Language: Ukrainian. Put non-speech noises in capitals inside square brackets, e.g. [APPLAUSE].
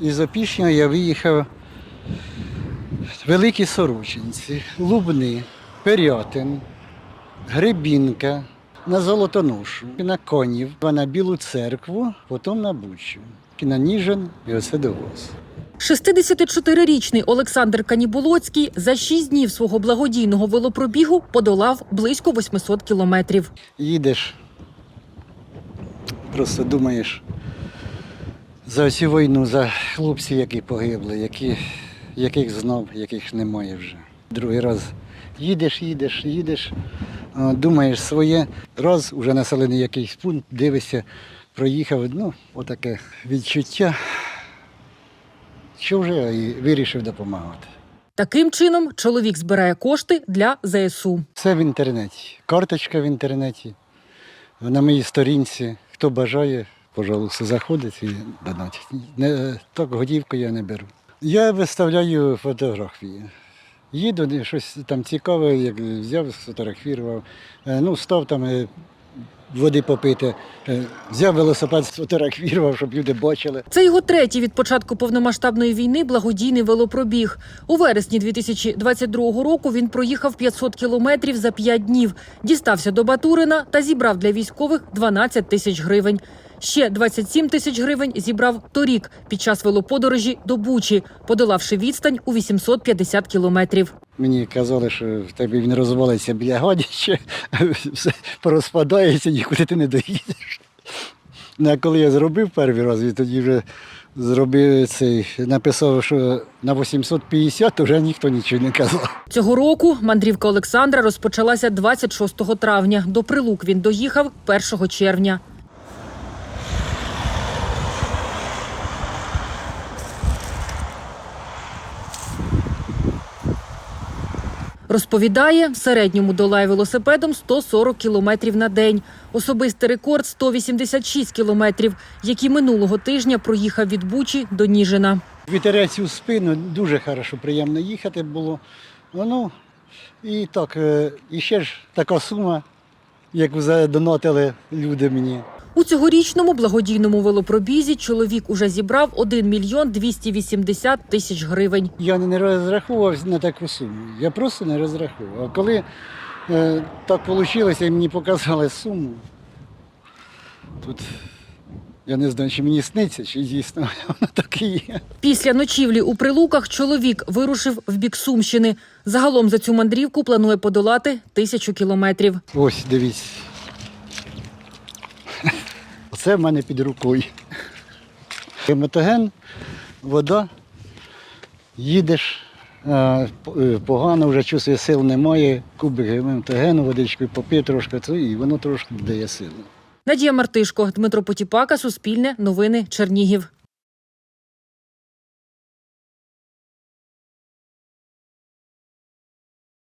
із Опішня я виїхав в Великі Сорочинці, Лубни, Пирятин, Гребінка, на Золотоношу, на Конів, на Білу церкву, потім на Бучу, на Ніжин, і оце до ВОЗ. 64-річний Олександр Каніболоцький за 6 днів свого благодійного велопробігу подолав близько 800 кілометрів. їдеш, просто думаєш за цю війну, за хлопців, які погибли, які, яких знав, яких немає вже. Другий раз їдеш, їдеш, їдеш, думаєш своє, раз уже населений якийсь пункт, дивишся, проїхав, ну, отаке відчуття, що вже і вирішив допомагати. Таким чином чоловік збирає кошти для ЗСУ. Все в інтернеті. Карточка в інтернеті. На моїй сторінці. Хто бажає, пожалуйста, заходить і донатить. Так готівку я не беру. Я виставляю фотографії. Їду, щось там цікаве, як взяв, сфотографував. Е, Ну, став там е, води попити. Е, Взяв велосипед, сфотографував, щоб люди бачили. Це його третій від початку повномасштабної війни благодійний велопробіг. У вересні 2022 року він проїхав 500 кілометрів за 5 днів, дістався до Батурина та зібрав для військових 12 тисяч гривень. Ще 27 тисяч гривень зібрав торік під час велоподорожі до Бучі, подолавши відстань у 850 кілометрів. Мені казали, що в тебе він розвалиться біля гадяча, [LAUGHS] все порозпадається, нікуди ти не доїдеш. Ну, а коли я зробив перший раз, і тоді вже зробив цей, написав, що на 850, вже ніхто нічого не казав. Цього року мандрівка Олександра розпочалася 26 травня. До Прилук він доїхав 1 червня. Розповідає, в середньому долає велосипедом 140 кілометрів на день. Особистий рекорд 186 кілометрів, які минулого тижня проїхав від Бучі до Ніжина. Вітерець у спину, дуже хорошо, приємно їхати було. Ну, і так, е, і ще ж така сума, яку задонатили люди мені. У цьогорічному благодійному велопробізі чоловік уже зібрав 1 мільйон 280 тисяч гривень. Я не розраховував на таку суму. Я просто не розраховував. А коли е, так вийшло, і мені показали суму, тут я не знаю, чи мені сниться, чи дійсно [LAUGHS] воно так і є. Після ночівлі у Прилуках чоловік вирушив в бік Сумщини. Загалом за цю мандрівку планує подолати тисячу кілометрів. Ось, дивіться. Оце в мене під рукою. Метоген, вода, їдеш, е, е, погано, вже чувствує, сил немає, кубик метогену, водичкою попив трошки, і воно трошки дає сили. Надія Мартишко, Дмитро Потіпака, Суспільне, Новини, Чернігів.